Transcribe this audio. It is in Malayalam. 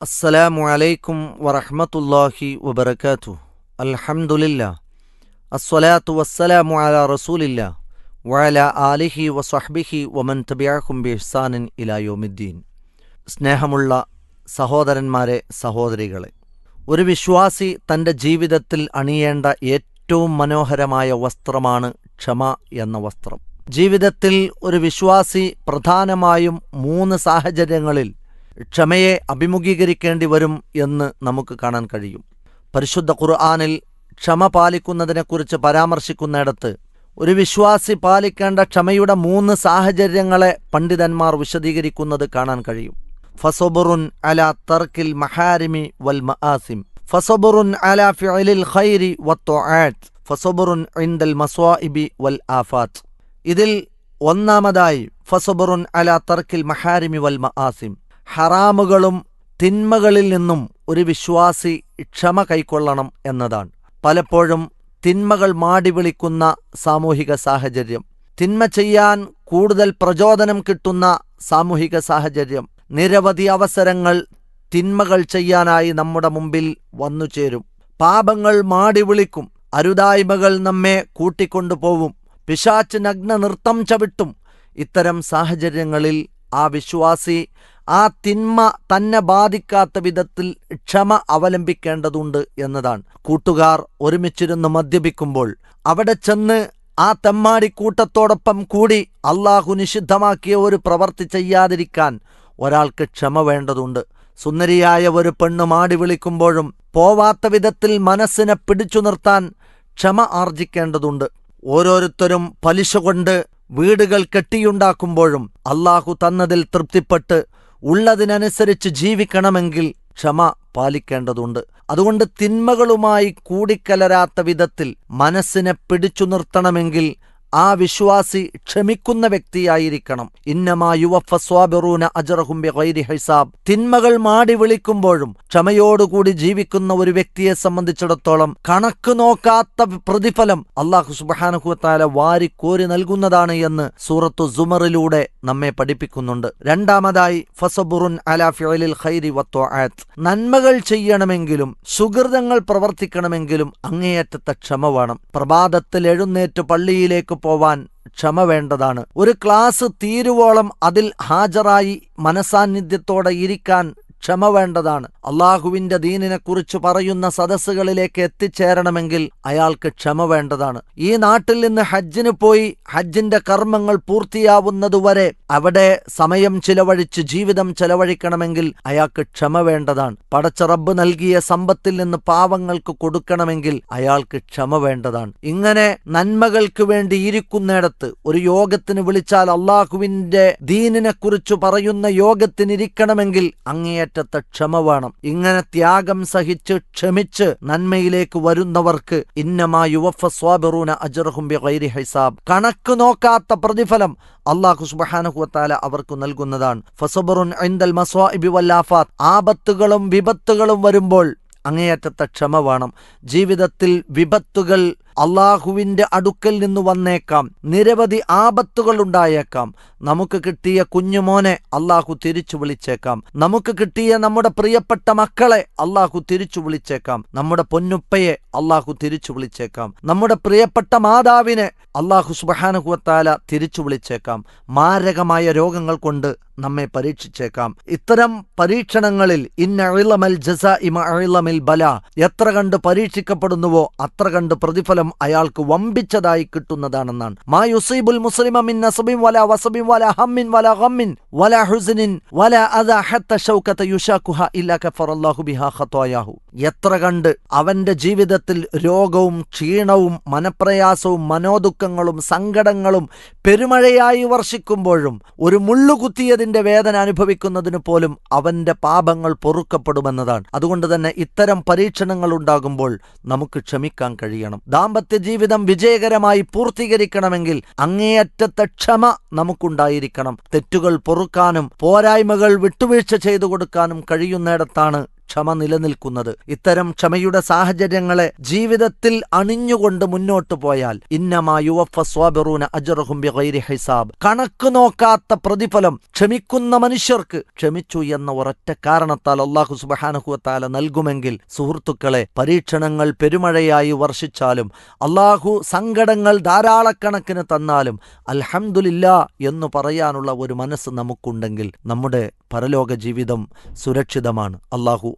അസ്സലാമു അലൈക്കും വറഹമത്തല്ലാഹി വബർക്കാത്തു അൽഹംദുലില്ല. അസ്വലാത്തു വസ്സലാമു അല റസൂലില്ല. വഅല ആലിഹി വസ്വഹ്ബിഹി വമൻ തബിയാഹും ബിഹ്സാനിൻ ഇലായോമിദ്ദീൻ സ്നേഹമുള്ള സഹോദരന്മാരെ സഹോദരികളെ ഒരു വിശ്വാസി തന്റെ ജീവിതത്തിൽ അണിയേണ്ട ഏറ്റവും മനോഹരമായ വസ്ത്രമാണ് ക്ഷമ എന്ന വസ്ത്രം. ജീവിതത്തിൽ ഒരു വിശ്വാസി പ്രധാനമായും മൂന്ന് സാഹചര്യങ്ങളിൽ ക്ഷമയെ അഭിമുഖീകരിക്കേണ്ടി വരും എന്ന് നമുക്ക് കാണാൻ കഴിയും. പരിശുദ്ധ ഖുർആാനിൽ ക്ഷമ പാലിക്കുന്നതിനെക്കുറിച്ച് പരാമർശിക്കുന്നിടത്ത് ഒരു വിശ്വാസി പാലിക്കേണ്ട ക്ഷമയുടെ മൂന്ന് സാഹചര്യങ്ങളെ പണ്ഡിതന്മാർ വിശദീകരിക്കുന്നത് കാണാൻ കഴിയും. ഫസൊബുറുൻ അല തർക്കിൽ മഹാരിമി വൽ മഹാസിം ഫസൊബുറുൻ അല ഫിഅലിൽ ഖൈരി വത്തൊആത്ത് ഫസൊബുറുൻ ഇൻദൽ മസ്വാഇബി വൽ ആഫാത്ത്. ഇതിൽ ഒന്നാമതായി ഫസൊബുറുൻ അല തർക്കിൽ മഹാരിമി വൽ മആസിം. ഹറാമുകളും തിന്മകളിൽ നിന്നും ഒരു വിശ്വാസി ക്ഷമ കൈക്കൊള്ളണം എന്നതാണ്. പലപ്പോഴും തിന്മകൾ മാടി വിളിക്കുന്ന സാമൂഹിക സാഹചര്യം തിന്മ ചെയ്യാൻ കൂടുതൽ പ്രചോദനം കിട്ടുന്ന സാമൂഹിക സാഹചര്യം നിരവധി അവസരങ്ങൾ തിന്മകൾ ചെയ്യാനായി നമ്മുടെ മുമ്പിൽ വന്നു ചേരും. പാപങ്ങൾ മാടി വിളിക്കും അരുതായ്മകൾ നമ്മെ കൂട്ടിക്കൊണ്ടുപോവും പിശാച്ച് നഗ്ന നൃത്തം ചവിട്ടും. ഇത്തരം സാഹചര്യങ്ങളിൽ ആ വിശ്വാസി ആ തിന്മ തന്നെ ബാധിക്കാത്ത വിധത്തിൽ ക്ഷമ അവലംബിക്കേണ്ടതുണ്ട് എന്നതാണ്. കൂട്ടുകാർ ഒരുമിച്ചിരുന്ന് മദ്യപിക്കുമ്പോൾ അവിടെ ചെന്ന് ആ തെമ്മാടി കൂട്ടത്തോടൊപ്പം കൂടി അള്ളാഹു നിഷിദ്ധമാക്കിയ ഒരു പ്രവർത്തി ചെയ്യാതിരിക്കാൻ ഒരാൾക്ക് ക്ഷമ വേണ്ടതുണ്ട്. സുന്ദരിയായ ഒരു പെണ്ണ് മാടി വിളിക്കുമ്പോഴും പോവാത്ത വിധത്തിൽ മനസ്സിനെ പിടിച്ചു നിർത്താൻ ക്ഷമ ആർജിക്കേണ്ടതുണ്ട്. ഓരോരുത്തരും പലിശ കൊണ്ട് വീടുകൾ കെട്ടിയുണ്ടാക്കുമ്പോഴും അള്ളാഹു തന്നതിൽ തൃപ്തിപ്പെട്ട് ഉള്ളതിനനുസരിച്ച് ജീവിക്കണമെങ്കിൽ ക്ഷമ പാലിക്കേണ്ടതുണ്ട്. അതുകൊണ്ട് തിന്മകളുമായി കൂടിക്കലരാത്ത വിധത്തിൽ മനസ്സിനെ പിടിച്ചു നിർത്തണമെങ്കിൽ ആ വിശ്വാസി ക്ഷമിക്കുന്ന വ്യക്തിയായിരിക്കണം. ഇന്നമാ യുവഫ സ്വാബിറൂന അജറഹുംബി വൈരി ഹൈസാബ്. തിന്മകൾ മാടി വിളിക്കുമ്പോഴും ക്ഷമയോടുകൂടി ജീവിക്കുന്ന ഒരു വ്യക്തിയെ സംബന്ധിച്ചിടത്തോളം കണക്ക് നോക്കാത്ത പ്രതിഫലം അള്ളാഹു സുബാനുഹുത്താല വാരിക്കോരി നൽകുന്നതാണ് എന്ന് സൂറത്തു സുമറിലൂടെ നമ്മെ പഠിപ്പിക്കുന്നുണ്ട്. രണ്ടാമതായി ഫസബുറുൻ അലാ ഫിഅലിൽ ഖൈരി വത്തൊആത്ത് നന്മകൾ ചെയ്യണമെങ്കിലും സുഹൃതങ്ങൾ പ്രവർത്തിക്കണമെങ്കിലും അങ്ങേയറ്റത്തെ ക്ഷമ വേണം. പ്രഭാതത്തിൽ എഴുന്നേറ്റ് പള്ളിയിലേക്ക് പോവാൻ ക്ഷമ വേണ്ടതാണ്. ഒരു ക്ലാസ് തീരുവോളം അതിൽ ഹാജരായി മനസാന്നിധ്യത്തോടെ ഇരിക്കാൻ ക്ഷമ വേണ്ടതാണ്. അള്ളാഹുവിന്റെ ദീനിനെക്കുറിച്ച് പറയുന്ന സദസ്സുകളിലേക്ക് എത്തിച്ചേരണമെങ്കിൽ അയാൾക്ക് ക്ഷമ വേണ്ടതാണ്. ഈ നാട്ടിൽ നിന്ന് ഹജ്ജിന് പോയി ഹജ്ജിന്റെ കർമ്മങ്ങൾ പൂർത്തിയാവുന്നതുവരെ അവിടെ സമയം ചിലവഴിച്ച് ജീവിതം ചെലവഴിക്കണമെങ്കിൽ അയാൾക്ക് ക്ഷമ വേണ്ടതാണ്. പടച്ച റബ്ബ് നൽകിയ സമ്പത്തിൽ നിന്ന് പാവങ്ങൾക്ക് കൊടുക്കണമെങ്കിൽ അയാൾക്ക് ക്ഷമ വേണ്ടതാണ്. ഇങ്ങനെ നന്മകൾക്ക് വേണ്ടി ഇരിക്കുന്നിടത്ത് ഒരു യോഗത്തിന് വിളിച്ചാൽ അള്ളാഹുവിന്റെ ദീനിനെക്കുറിച്ച് പറയുന്ന യോഗത്തിനിരിക്കണമെങ്കിൽ അങ്ങേയറ്റത്തെ ക്ഷമ വേണം ഇങ്ങനെ ത്യാഗം സഹിച്ച് ക്ഷമിച്ച് നന്മയിലേക്ക് വരുന്നവർക്ക് ഇന്നമാ യുവഫ സ്വാബിറൂന അജർഹുംബി ബിഗൈരി ഹൈസാബ്. കണക്ക് നോക്കാത്ത പ്രതിഫലം അള്ളാഹു സുബഹാനുഹുവത്താല അവർക്ക് നൽകുന്നതാണ്. ഫസബറുൻ ഐന്ദൽ മസ്വാഇബി വല്ലാഫാത്ത് ആപത്തുകളും വിപത്തുകളും വരുമ്പോൾ അങ്ങേയറ്റത്തെ ക്ഷമ വേണം ജീവിതത്തിൽ വിപത്തുകൾ അള്ളാഹുവിന്റെ അടുക്കൽ നിന്ന് വന്നേക്കാം. നിരവധി ആപത്തുകൾ ഉണ്ടായേക്കാം. നമുക്ക് കിട്ടിയ കുഞ്ഞുമോനെ അള്ളാഹു തിരിച്ചു വിളിച്ചേക്കാം. നമുക്ക് കിട്ടിയ നമ്മുടെ പ്രിയപ്പെട്ട മക്കളെ അള്ളാഹു തിരിച്ചു വിളിച്ചേക്കാം. നമ്മുടെ പൊന്നുപ്പയെ അള്ളാഹു തിരിച്ചു വിളിച്ചേക്കാം. നമ്മുടെ പ്രിയപ്പെട്ട മാതാവിനെ അള്ളാഹു സുബാനുഹുവത്താല തിരിച്ചു വിളിച്ചേക്കാം. മാരകമായ രോഗങ്ങൾ കൊണ്ട് നമ്മെ പരീക്ഷിച്ചേക്കാം. ഇത്തരം പരീക്ഷണങ്ങളിൽ ഇന്നമിൽ ജസ ഇമിൽ ബല എത്ര കണ്ട് പരീക്ഷിക്കപ്പെടുന്നുവോ അത്ര കണ്ട് പ്രതിഫലം അയാൾക്ക് വമ്പിച്ചതായി കിട്ടുന്നതാണെന്നാണ്. മാ യുസൈബുൽ മുസ്ലിമ മിൻ നസബിൻ വല വസബിൻ വല ഹമ്മിൻ വല ഗമ്മിൻ വല ഹുസ്നിൻ വല അദ ഹത്ത ഷൗകത യുഷാകുഹ ഇല്ല കഫറല്ലാഹു ബിഹാ ഖത്വായാഹു എത്ര കണ്ട് അവന്റെ ജീവിതത്തിൽ രോഗവും ക്ഷീണവും മനപ്രയാസവും മനോദുഃഖങ്ങളും സങ്കടങ്ങളും പെരുമഴയായി വർഷിക്കുമ്പോഴും ഒരു മുള്ളുകുത്തിയതിന്റെ വേദന അനുഭവിക്കുന്നതിന് പോലും അവന്റെ പാപങ്ങൾ പൊറുക്കപ്പെടുമെന്നതാണ്. അതുകൊണ്ട് തന്നെ ഇത്തരം പരീക്ഷണങ്ങൾ ഉണ്ടാകുമ്പോൾ നമുക്ക് ക്ഷമിക്കാൻ കഴിയണം. ദാമ്പത്യ ജീവിതം വിജയകരമായി പൂർത്തീകരിക്കണമെങ്കിൽ അങ്ങേയറ്റത്തെ ക്ഷമ നമുക്കുണ്ടായിരിക്കണം. തെറ്റുകൾ പൊറുക്കാനും പോരായ്മകൾ വിട്ടുവീഴ്ച ചെയ്തു കൊടുക്കാനും കഴിയുന്നിടത്താണ് ക്ഷമ നിലനിൽക്കുന്നത്. ഇത്തരം ക്ഷമയുടെ സാഹചര്യങ്ങളെ ജീവിതത്തിൽ അണിഞ്ഞുകൊണ്ട് മുന്നോട്ടു പോയാൽ ഇന്നമാ യുവഫ സ്വാബിറൂന അജറഹും ഹിസാബ്. കണക്ക് നോക്കാത്ത പ്രതിഫലം ക്ഷമിക്കുന്ന മനുഷ്യർക്ക് ക്ഷമിച്ചു എന്ന ഒരൊറ്റ കാരണത്താൽ അള്ളാഹു സുബഹാനഹുവത്താല നൽകുമെങ്കിൽ സുഹൃത്തുക്കളെ പരീക്ഷണങ്ങൾ പെരുമഴയായി വർഷിച്ചാലും അള്ളാഹു സങ്കടങ്ങൾ ധാരാളക്കണക്കിന് തന്നാലും അൽഹംദുലില്ല എന്ന് പറയാനുള്ള ഒരു മനസ്സ് നമുക്കുണ്ടെങ്കിൽ നമ്മുടെ പരലോക ജീവിതം സുരക്ഷിതമാണ്. അള്ളാഹു